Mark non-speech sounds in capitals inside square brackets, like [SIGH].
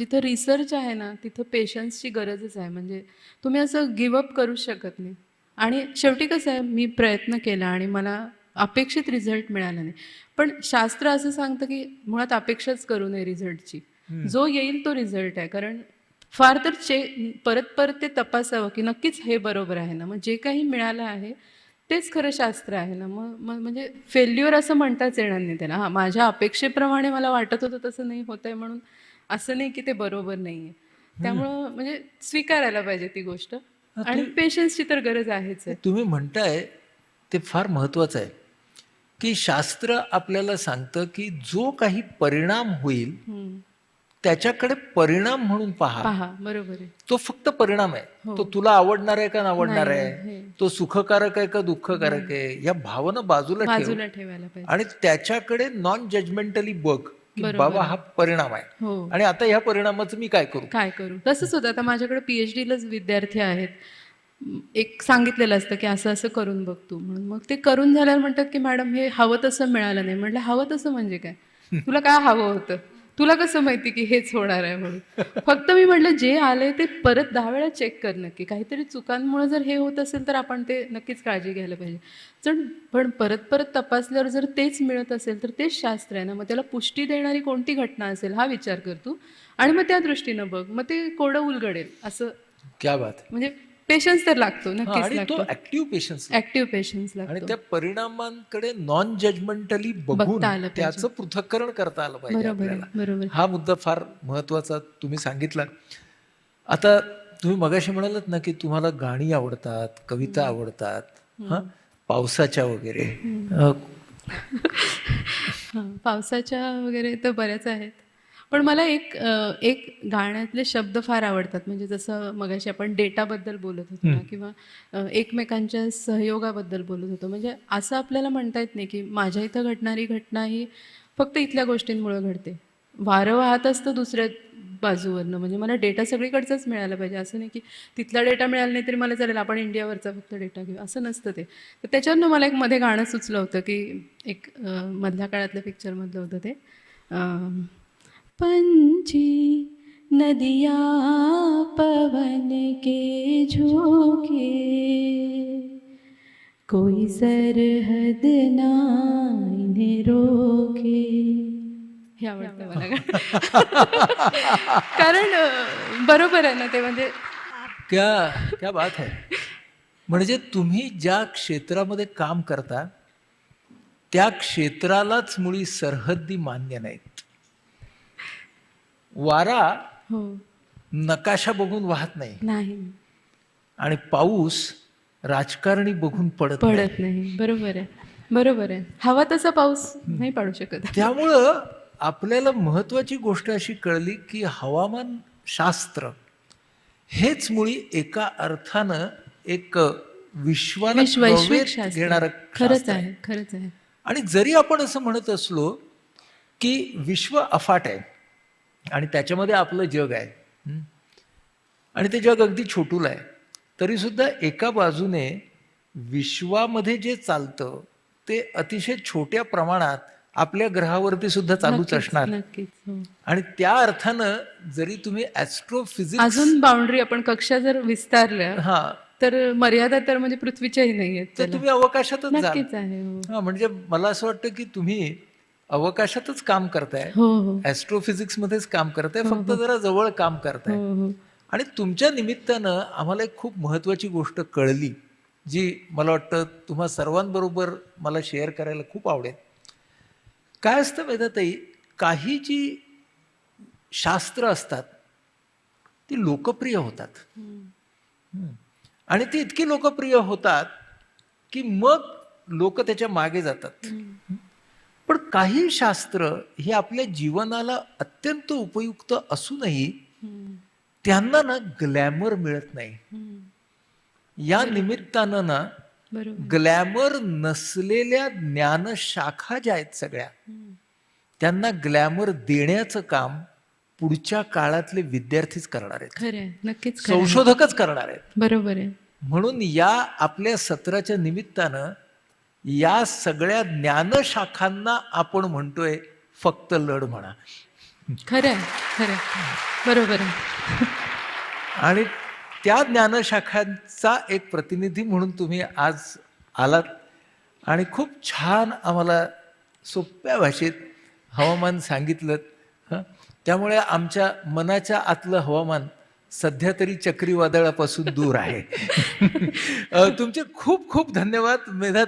जिथं रिसर्च आहे ना तिथं पेशन्सची गरजच आहे. म्हणजे तुम्ही असं गिवअप करू शकत नाही. आणि शेवटी कसं आहे मी प्रयत्न केला आणि मला अपेक्षित रिझल्ट मिळाला नाही. पण शास्त्र असं सांगतं की मुळात अपेक्षाच करू नये रिझल्टची जो येईल तो रिझल्ट आहे. कारण फार तर चे परत परत ते तपासावं की नक्कीच हे बरोबर आहे ना. मग जे काही मिळालं आहे तेच खरं शास्त्र आहे ना. मग मग म्हणजे फेल्युअर असं म्हणताच येणार नाही त्याला. हां माझ्या अपेक्षेप्रमाणे मला वाटत होतं तसं नाही होत आहे म्हणून असं नाही की ते बरोबर नाही आहे त्यामुळं म्हणजे स्वीकारायला पाहिजे ती गोष्ट. आणि पेशन्सची तर गरज आहेच आहे. तुम्ही म्हणताय ते फार महत्वाचं आहे. की शास्त्र आपल्याला सांगतं की जो काही परिणाम होईल. त्याच्याकडे परिणाम म्हणून पहा. बरोबर आहे. तो फक्त परिणाम आहे. तो तुला आवडणार आहे का आवडणार आहे? तो सुखकारक आहे का दुःखकारक आहे? या भावना बाजूला ठेव. बाजूला ठेवायला पाहिजे. आणि त्याच्याकडे नॉन जजमेंटली बघ. की बाबा हा परिणाम आहे. हो. आणि आता ह्या परिणामाचं मी काय करू? काय करू? तसंच होतं. आता माझ्याकडे पी एच डीलाच विद्यार्थी आहेत. एक सांगितलेलं असतं की असं असं करून बघ तू म्हणून. मग ते करून झाल्यावर म्हणतात की मॅडम हे हवं तसं मिळालं नाही. म्हटलं हवं तसं म्हणजे काय? तुला काय हवं होतं? तुला कसं माहिती की हेच होणार आहे म्हणून? फक्त मी म्हटलं जे आलंय ते परत दहा वेळा चेक कर नक्की. काहीतरी चुकांमुळे जर हे होत असेल तर आपण ते नक्कीच काळजी घ्यायला पाहिजे. जण पण परत परत तपासल्यावर जर तेच मिळत असेल तर तेच शास्त्र आहे ना. मग त्याला पुष्टी देणारी कोणती घटना असेल हा विचार कर तू. आणि मग त्या दृष्टीनं बघ. मग ते कोडं उलगडेल. असं क्या बात म्हणजे पेशन्स तर लागतो हा, नक्कीच आणि तो लागतो. ऍक्टिव्ह पेशन्स ऍक्टिव्ह पेशन्स आणि लागतो. त्या परिणामांकडे नॉन जजमेंटली बघून बघता आलं पाहिजे. त्याचं पृथक्करण करता आलं पाहिजे बरोबर आपल्याला. आहे, बरोबर आहे. हा मुद्दा फार महत्त्वाचा तुम्ही सांगितला. आता तुम्ही मगाशी म्हणालात ना की तुम्हाला गाणी आवडतात कविता आवडतात. हा? पावसाच्या वगैरे. अ, [LAUGHS] हां पावसाच्या वगैरे तर बऱ्याच आहेत. पण मला एक एक गाण्यातले शब्द फार आवडतात. म्हणजे जसं मगाशी आपण डेटाबद्दल बोलत होतो ना किंवा एकमेकांच्या सहयोगाबद्दल बोलत होतो. म्हणजे असं आपल्याला म्हणता येत नाही की माझ्या इथं घडणारी घटना ही फक्त इथल्या गोष्टींमुळे घडते. वारं वाहत असतं दुसऱ्या बाजूवरनं. म्हणजे मला डेटा सगळीकडचाच मिळाला पाहिजे. असं नाही की तिथला डेटा मिळाला नाही तरी मला चालेल आपण इंडियावरचा फक्त डेटा घेऊ. असं नसतं ते. तर त्याच्यावरनं मला एक मध्ये गाणं सुचलं होतं की एक मधल्या काळातल्या पिक्चरमधलं होतं ते. पंछी नदिया पवन के झोंके। कोई सरहद ना इन्हें रोके। हे आवडतं मला. कारण बरोबर आहे ना ते म्हणजे क्या क्या बात आहे म्हणजे तुम्ही ज्या क्षेत्रामध्ये काम करता त्या क्षेत्रालाच मुळी सरहद्दी मान्य नाहीत. वारा हो. नकाशा बघून वाहत नाही. नाही. आणि पाऊस राजकारणी बघून पडत नाही. पडत नाही. बरोबर आहे. बरोबर आहे. हवा तसा पाऊस नाही पाडू शकत. त्यामुळं आपल्याला महत्वाची गोष्ट अशी कळली की हवामान शास्त्र हेच मुळी एका अर्थानं एक विश्वाला घेणारं खरंच. आहे खरंच आहे. आणि जरी आपण असं म्हणत असलो की विश्व अफाट आहे आणि त्याच्यामध्ये आपलं जग आहे? आणि ते जग अगदी छोटूल आहे. तरी सुद्धा एका बाजूने विश्वामध्ये जे चालतं ते अतिशय छोट्या प्रमाणात आपल्या ग्रहावरती सुद्धा चालूच असणार. हो. आणि त्या अर्थानं जरी तुम्ही ऍस्ट्रोफिजिक्स अजून बाउंड्री आपण कक्षा जर विस्तारल्या हा. तर मर्यादा तर म्हणजे पृथ्वीच्याही नाही आहेत तर तुम्ही अवकाशातच हा म्हणजे मला असं वाटतं की तुम्ही अवकाशातच काम करताय. हो हो. ऍस्ट्रोफिजिक्स मध्येच काम करताय फक्त जरा जवळ काम करताय. हो हो. आणि तुमच्या निमित्तानं आम्हाला एक खूप महत्वाची गोष्ट कळली जी मला वाटतं तुम्हा सर्वांबरोबर मला शेअर करायला खूप आवडेल. काय असतं वेदाताई काही जी शास्त्र असतात ती लोकप्रिय होतात. आणि ती इतकी लोकप्रिय होतात की मग लोक त्याच्यामागे जातात. काही शास्त्र हे आपल्या जीवनाला अत्यंत उपयुक्त असूनही. त्यांना ना ग्लॅमर मिळत नाही. या निमित्तानं ना ग्लॅमर नसलेल्या ज्ञानशाखा ज्या आहेत सगळ्या. त्यांना ग्लॅमर देण्याचं काम पुढच्या काळातले विद्यार्थीच करणार आहेत नक्कीच. संशोधकच करणार आहेत बरोबर आहे म्हणून या आपल्या सत्राच्या निमित्तानं या सगळ्या ज्ञानशाखांना आपण म्हणतोय फक्त लढ म्हणा. खरं खरं. बरोबर. आणि त्या ज्ञानशाखांचा एक प्रतिनिधी म्हणून तुम्ही आज आलात आणि खूप छान आम्हाला सोप्या भाषेत हवामान सांगितलं त्यामुळे आमच्या मनाच्या आतलं हवामान सध्या तरी चक्रीवादळापासून दूर आहे. [LAUGHS] तुमचे खूप खूप धन्यवाद मेधाताई